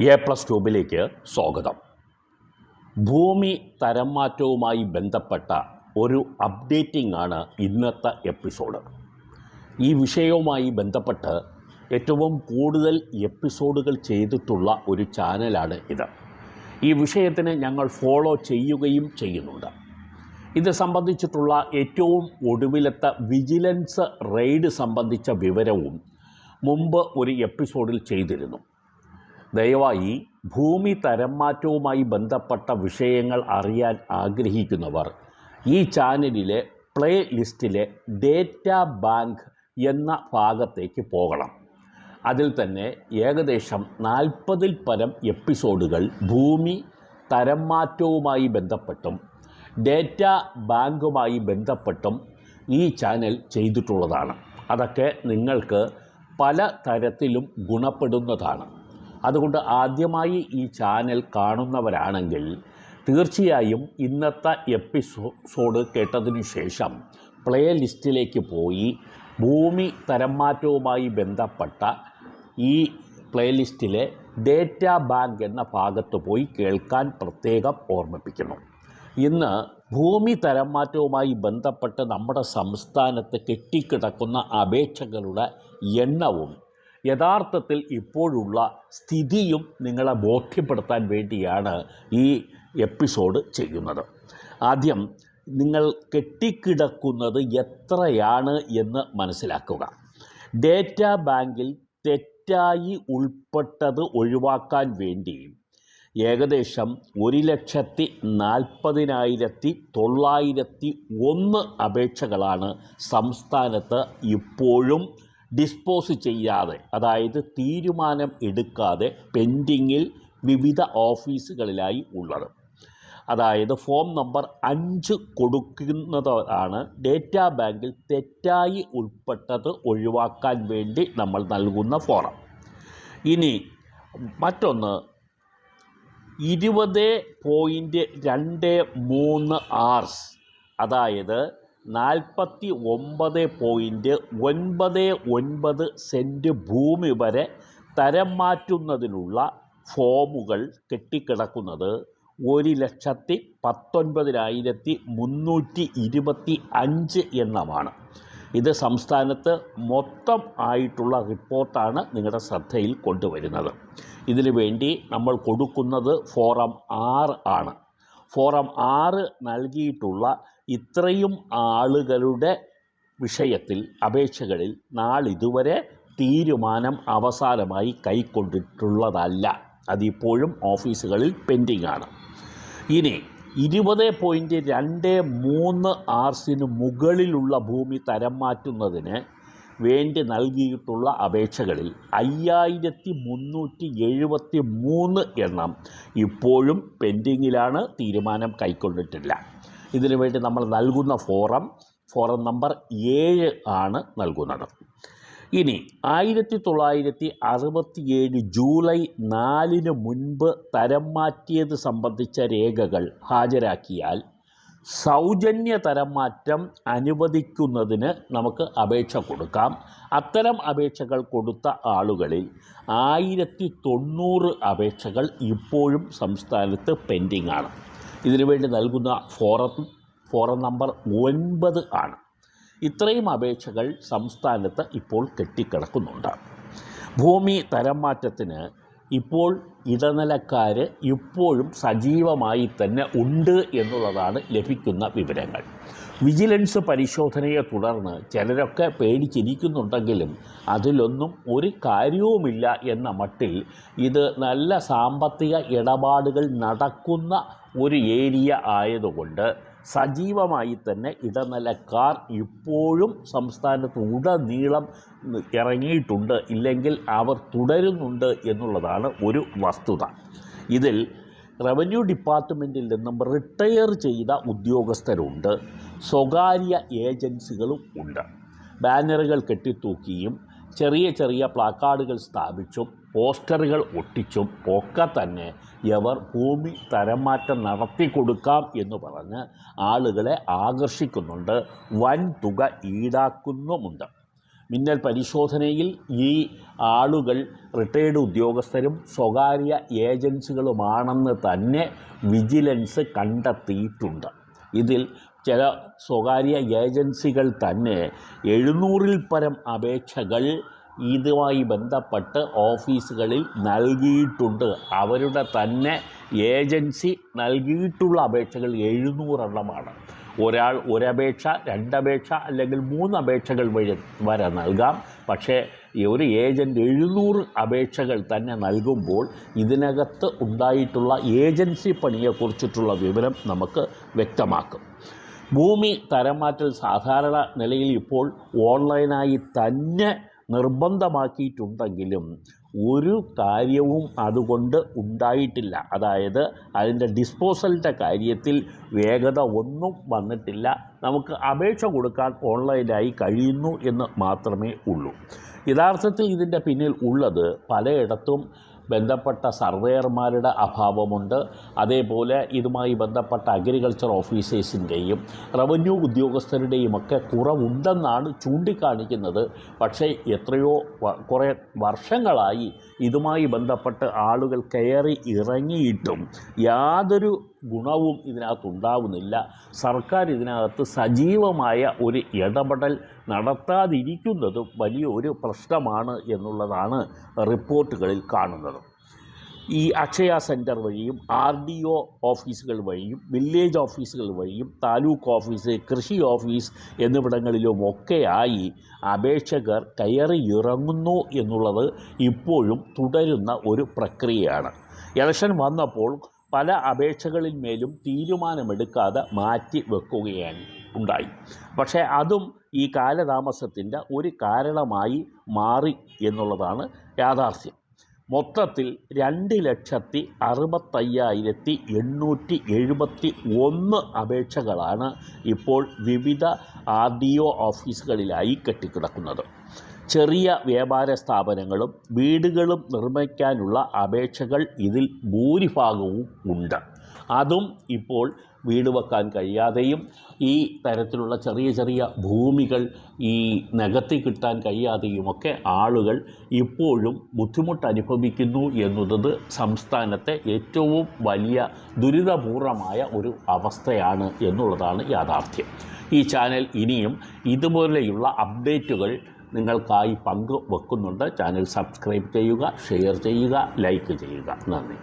A plus ട്യൂബിലേക്ക് സ്വാഗതം. ഭൂമി തരം മാറ്റവുമായി ബന്ധപ്പെട്ട ഒരു അപ്ഡേറ്റിംഗ് ആണ് ഇന്നത്തെ എപ്പിസോഡ് ഈ വിഷയവുമായി ബന്ധപ്പെട്ട് ഏറ്റവും കൂടുതൽ എപ്പിസോഡുകൾ ചെയ്തിട്ടുള്ള ഒരു ചാനലാണ് ഇത്. ഈ വിഷയത്തിന് ഞങ്ങൾ ഫോളോ ചെയ്യുകയും ചെയ്യുന്നുണ്ട്. ഇത് സംബന്ധിച്ചിട്ടുള്ള ഏറ്റവും ഒടുവിലത്തെ വിജിലൻസ് റെയ്ഡ് സംബന്ധിച്ച വിവരവും മുമ്പ് ഒരു എപ്പിസോഡിൽ ചെയ്തിരുന്നു. ദയവായി ഭൂമി തരം മാറ്റവുമായി ബന്ധപ്പെട്ട വിഷയങ്ങൾ അറിയാൻ ആഗ്രഹിക്കുന്നവർ ഈ ചാനലിലെ പ്ലേ ലിസ്റ്റിലെ ഡേറ്റ ബാങ്ക് എന്ന ഭാഗത്തേക്ക് പോകണം. അതിൽ തന്നെ ഏകദേശം നാൽപ്പതിൽ പരം എപ്പിസോഡുകൾ ഭൂമി തരം മാറ്റവുമായി ബന്ധപ്പെട്ടും ഡേറ്റ ബാങ്കുമായി ബന്ധപ്പെട്ടും ഈ ചാനൽ ചെയ്തിട്ടുള്ളതാണ്. അതൊക്കെ നിങ്ങൾക്ക് പല തരത്തിലും ഗുണപ്പെടുന്നതാണ്. അതുകൊണ്ട് ആദ്യമായി ഈ ചാനൽ കാണുന്നവരാണെങ്കിൽ തീർച്ചയായും ഇന്നത്തെ എപ്പിസോഡ് കേട്ടതിനു ശേഷം പ്ലേ ലിസ്റ്റിലേക്ക് പോയി ഭൂമി തരംമാറ്റവുമായി ബന്ധപ്പെട്ട ഈ പ്ലേലിസ്റ്റിലെ ഡേറ്റ ബാങ്ക് എന്ന ഭാഗത്ത് പോയി കേൾക്കാൻ പ്രത്യേകം ഓർമ്മിപ്പിക്കുന്നു. ഇന്ന് ഭൂമി തരംമാറ്റവുമായി ബന്ധപ്പെട്ട് നമ്മുടെ സംസ്ഥാനത്ത് കെട്ടിക്കിടക്കുന്ന അപേക്ഷകളുടെ എണ്ണവും യഥാർത്ഥത്തിൽ ഇപ്പോഴുള്ള സ്ഥിതിയും നിങ്ങളെ ബോധ്യപ്പെടുത്താൻ വേണ്ടിയാണ് ഈ എപ്പിസോഡ് ചെയ്യുന്നത്. ആദ്യം നിങ്ങൾ കെട്ടിക്കിടക്കുന്നത് എത്രയാണ് എന്ന് മനസ്സിലാക്കുക. ഡേറ്റ ബാങ്കിൽ തെറ്റായി ഉൾപ്പെട്ടത് ഒഴിവാക്കാൻ വേണ്ടി ഏകദേശം ഒരു ലക്ഷത്തി നാൽപ്പതിനായിരത്തി തൊള്ളായിരത്തി ഒന്ന് അപേക്ഷകളാണ് സംസ്ഥാനത്ത് ഇപ്പോഴും ഡിസ്പോസ് ചെയ്യാതെ അതായത് തീരുമാനം എടുക്കാതെ പെൻഡിങ്ങിൽ വിവിധ ഓഫീസുകളിലായി ഉള്ളത്. അതായത് ഫോം നമ്പർ അഞ്ച് കൊടുക്കുന്നതാണ് ഡേറ്റ ബാങ്കിൽ തെറ്റായി ഉൾപ്പെട്ടത് ഒഴിവാക്കാൻ വേണ്ടി നമ്മൾ നൽകുന്ന ഫോറം. ഇനി മറ്റൊന്ന് ഇരുപത് പോയിന്റ് രണ്ട് മൂന്ന് ആർസ് അതായത് നാൽപ്പത്തി ഒമ്പത് പോയിന്റ് ഒൻപത് ഒൻപത് സെന്റ് ഭൂമി വരെ തരം മാറ്റുന്നതിനുള്ള ഫോമുകൾ കെട്ടിക്കിടക്കുന്നത് ഒരു ലക്ഷത്തി പത്തൊൻപതിനായിരത്തി മുന്നൂറ്റി ഇരുപത്തി അഞ്ച് എണ്ണമാണ്. ഇത് സംസ്ഥാനത്ത് മൊത്തം ആയിട്ടുള്ള റിപ്പോർട്ടാണ് നിങ്ങളുടെ ശ്രദ്ധയിൽ കൊണ്ടുവരുന്നത്. ഇതിനു വേണ്ടി നമ്മൾ കൊടുക്കുന്നത് ഫോറം ആറ് ആണ്. ഫോറം ആറ് നൽകിയിട്ടുള്ള ഇത്രയും ആളുകളുടെ വിഷയത്തിൽ അപേക്ഷകളിൽ നാളിതുവരെ തീരുമാനം അവസാനമായി കൈക്കൊണ്ടിട്ടുള്ളതല്ല. അതിപ്പോഴും ഓഫീസുകളിൽ പെൻഡിംഗ് ആണ് ഇനി ഇരുപത് പോയിന്റ് രണ്ട് മൂന്ന് ആർസിന് മുകളിലുള്ള ഭൂമി തരം മാറ്റുന്നതിന് വേണ്ടി നൽകിയിട്ടുള്ള അപേക്ഷകളിൽ അയ്യായിരത്തി മുന്നൂറ്റി എഴുപത്തി മൂന്ന് എണ്ണം ഇപ്പോഴും പെൻഡിങ്ങിലാണ് തീരുമാനം കൈക്കൊണ്ടിട്ടില്ല. ഇതിനു വേണ്ടി നമ്മൾ നൽകുന്ന ഫോറം ഫോറം നമ്പർ ഏഴ് ആണ് നൽകുന്നത്. ഇനി ആയിരത്തി തൊള്ളായിരത്തി അറുപത്തിയേഴ് ജൂലൈ നാലിന് മുൻപ് തരം മാറ്റിയത് സംബന്ധിച്ച രേഖകൾ ഹാജരാക്കിയാൽ സൗജന്യ തരം മാറ്റം അനുവദിക്കുന്നതിന് നമുക്ക് അപേക്ഷ കൊടുക്കാം. അത്തരം അപേക്ഷകൾ കൊടുത്ത ആളുകളിൽ ആയിരത്തി തൊണ്ണൂറ് അപേക്ഷകൾ ഇപ്പോഴും സംസ്ഥാനത്ത് പെൻഡിംഗ് ആണ് ഇതിനുവേണ്ടി നൽകുന്ന ഫോറം ഫോറം നമ്പർ ഒൻപത് ആണ്. ഇത്രയും അപേക്ഷകൾ സംസ്ഥാനത്ത് ഇപ്പോൾ കെട്ടിക്കിടക്കുന്നുണ്ട്. ഭൂമി തരം മാറ്റത്തിന് ഇപ്പോൾ ഇടനിലക്കാർ ഇപ്പോഴും സജീവമായി തന്നെ ഉണ്ട് എന്നുള്ളതാണ് ലഭിക്കുന്ന വിവരങ്ങൾ. വിജിലൻസ് പരിശോധനയെ തുടർന്ന് ചിലരൊക്കെ പേടിച്ചിരിക്കുന്നുണ്ടെങ്കിലും അതിലൊന്നും ഒരു കാര്യവുമില്ല എന്ന മട്ടിൽ ഇത് നല്ല സാമ്പത്തിക ഇടപാടുകൾ നടക്കുന്ന ഒരു ഏരിയ ആയതുകൊണ്ട് സജീവമായി തന്നെ ഇടനിലക്കാർ ഇപ്പോഴും സംസ്ഥാനത്ത് ഉടനീളം ഇറങ്ങിയിട്ടുണ്ട് ഇല്ലെങ്കിൽ അവർ തുടരുന്നുണ്ട് എന്നുള്ളതാണ് ഒരു വസ്തുത. ഇതിൽ റവന്യൂ ഡിപ്പാർട്ട്മെന്റിൽ നിന്നും റിട്ടയർ ചെയ്ത ഉദ്യോഗസ്ഥരുണ്ട് സ്വകാര്യ ഏജൻസികളും ഉണ്ട്. ബാനറുകൾ കെട്ടിത്തൂക്കിയും ചെറിയ ചെറിയ പ്ലാക്കാർഡുകൾ സ്ഥാപിച്ചും പോസ്റ്ററുകൾ ഒട്ടിച്ചും ഒക്കെ തന്നെ ഇവർ ഭൂമി തരംമാറ്റം നടത്തി കൊടുക്കാം എന്ന് പറഞ്ഞ് ആളുകളെ ആകർഷിക്കുന്നുണ്ട്. വൻ തുക ഈടാക്കുന്നുമുണ്ട്. മിന്നൽ പരിശോധനയിൽ ഈ ആളുകൾ റിട്ടയേർഡ് ഉദ്യോഗസ്ഥരും സ്വകാര്യ ഏജൻസികളുമാണെന്ന് തന്നെ വിജിലൻസ് കണ്ടെത്തിയിട്ടുണ്ട്. ഇതിൽ ചില സ്വകാര്യ ഏജൻസികൾ തന്നെ എഴുന്നൂറിൽ പരം അപേക്ഷകൾ ഇതുമായി ബന്ധപ്പെട്ട് ഓഫീസുകളിൽ നൽകിയിട്ടുണ്ട്. അവരുടെ തന്നെ ഏജൻസി നൽകിയിട്ടുള്ള അപേക്ഷകൾ എഴുന്നൂറെണ്ണമാണ്. ഒരാൾ ഒരപേക്ഷ രണ്ടപേക്ഷ അല്ലെങ്കിൽ മൂന്ന് അപേക്ഷകൾ വഴി വരെ നൽകാം. പക്ഷേ ഒരു ഏജന്റ് എഴുന്നൂറ് അപേക്ഷകൾ തന്നെ നൽകുമ്പോൾ ഇതിനകത്ത് ഉണ്ടായിട്ടുള്ള ഏജൻസി പണിയെക്കുറിച്ചിട്ടുള്ള വിവരം നമുക്ക് വ്യക്തമാക്കും. ഭൂമി തരം മാറ്റൽ സാധാരണ നിലയിൽ ഇപ്പോൾ ഓൺലൈനായി തന്നെ നിർബന്ധമാക്കിയിട്ടുണ്ടെങ്കിലും ഒരു കാര്യവും അതുകൊണ്ട് ഉണ്ടായിട്ടില്ല. അതായത് അതിന്റെ ഡിസ്പോസലിന്റെ കാര്യത്തിൽ വേഗത ഒന്നും വന്നിട്ടില്ല. നമുക്ക് അപേക്ഷ കൊടുക്കാൻ ഓൺലൈനായി കഴിയുന്നു എന്ന് മാത്രമേ ഉള്ളൂ. യഥാർത്ഥത്തിൽ ഇതിന്റെ പിന്നിൽ ഉള്ളത് പലയിടത്തും ബന്ധപ്പെട്ട സർവേയർമാരുടെ അഭാവമുണ്ട്. അതേപോലെ ഇതുമായി ബന്ധപ്പെട്ട അഗ്രികൾച്ചർ ഓഫീസേഴ്സിന്റെയും റവന്യൂ ഉദ്യോഗസ്ഥരുടെയും ഒക്കെ കുറവുണ്ടെന്നാണ് ചൂണ്ടിക്കാണിക്കുന്നത്. പക്ഷേ എത്രയോ കുറേ വർഷങ്ങളായി ഇതുമായി ബന്ധപ്പെട്ട് ആളുകൾ കയറി ഇറങ്ങിയിട്ടും യാതൊരു ഗുണവും ഇതിനകത്ത് ഇതിനകത്തുണ്ടാവുന്നില്ല. സർക്കാർ ഇതിനകത്ത് സജീവമായ ഒരു ഇടപെടൽ നടത്താതിരിക്കുന്നതും വലിയൊരു പ്രശ്നമാണ് എന്നുള്ളതാണ് റിപ്പോർട്ടുകളിൽ കാണുന്നത്. ഈ അക്ഷയ സെന്റർ വഴിയും ആർ ഡി ഒ ഓഫീസുകൾ വഴിയും വില്ലേജ് ഓഫീസുകൾ വഴിയും താലൂക്ക് ഓഫീസ് കൃഷി ഓഫീസ് എന്നിവിടങ്ങളിലും ഒക്കെയായി അപേക്ഷകർ കയറി ഇറങ്ങുന്നു എന്നുള്ളത് ഇപ്പോഴും തുടരുന്ന ഒരു പ്രക്രിയയാണ്. ഇലക്ഷൻ വന്നപ്പോൾ പല അപേക്ഷകളിൽ മേലും തീരുമാനമെടുക്കാതെ മാറ്റി വെക്കുകയാണ് ഉണ്ടായി. പക്ഷേ അതും ഈ കാലതാമസത്തിന്റെ ഒരു കാരണമായി മാറി എന്നുള്ളതാണ് യാഥാർത്ഥ്യം. മൊത്തത്തിൽ രണ്ട് ലക്ഷത്തി അറുപത്തയ്യായിരത്തി എണ്ണൂറ്റി എഴുപത്തി ഒന്ന് അപേക്ഷകളാണ് ഇപ്പോൾ വിവിധ ആർ ഡി ഒ ഓഫീസുകളിലായി കെട്ടിക്കിടക്കുന്നത്. ചെറിയ വ്യാപാര സ്ഥാപനങ്ങളും വീടുകളും നിർമ്മിക്കാനുള്ള അപേക്ഷകൾ ഇതിൽ ഭൂരിഭാഗവും ഉണ്ട്. അതും ഇപ്പോൾ വീട് വെക്കാൻ കഴിയാതെയും ഈ തരത്തിലുള്ള ചെറിയ ചെറിയ ഭൂമികൾ ഈ നികത്തി കിട്ടാൻ കഴിയാതെയുമൊക്കെ ആളുകൾ ഇപ്പോഴും ബുദ്ധിമുട്ട് അനുഭവിക്കുന്നു എന്നുള്ളത് സംസ്ഥാനത്തെ ഏറ്റവും വലിയ ദുരിതപൂർണമായ ഒരു അവസ്ഥയാണ് എന്നുള്ളതാണ് യാഥാർത്ഥ്യം. ഈ ചാനൽ ഇനിയും ഇതുപോലെയുള്ള അപ്ഡേറ്റുകൾ നിങ്ങൾക്കായി പങ്ക് വെക്കുന്നുണ്ട്. ചാനൽ സബ്സ്ക്രൈബ് ചെയ്യുക ഷെയർ ചെയ്യുക ലൈക്ക് ചെയ്യുക. നന്ദി.